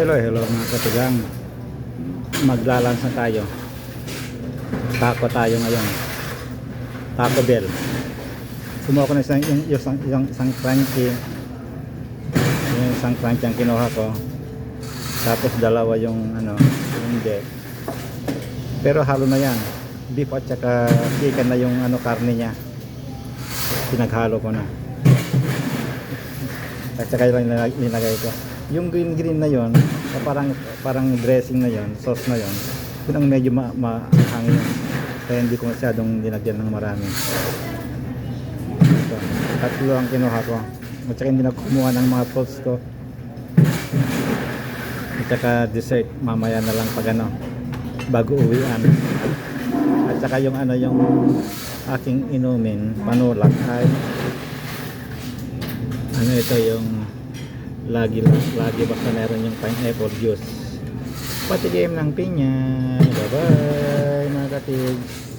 Hello, hello mga katigang. Maglalans na tayo. Taco tayo ngayon. Taco Bell. Kumuha ko na isang, isang, isang, isang crunchy. Yung isang crunchy ang kinuha ko. Tapos dalawa yung ano, yung hindi. Pero halo na yan. Beef at saka chicken na yung ano karne niya. Pinaghalo ko na. At saka yung nilagay ko. Yung green green na yon, parang parang dressing na yon, sauce na yon. Yun ang medyo ma mahangin. Kaya hindi ko masyadong dinagyan ng marami. Ito, tatlo ang kinuha ko. At saka hindi na ng mga fruits ko. At saka dessert, mamaya na lang pag ano, bago uwian. At saka yung ano, yung aking inumin, panulak ay ano ito yung lagi lagi basta meron yung pineapple juice. Pati game ng pinya. Bye bye mga katigs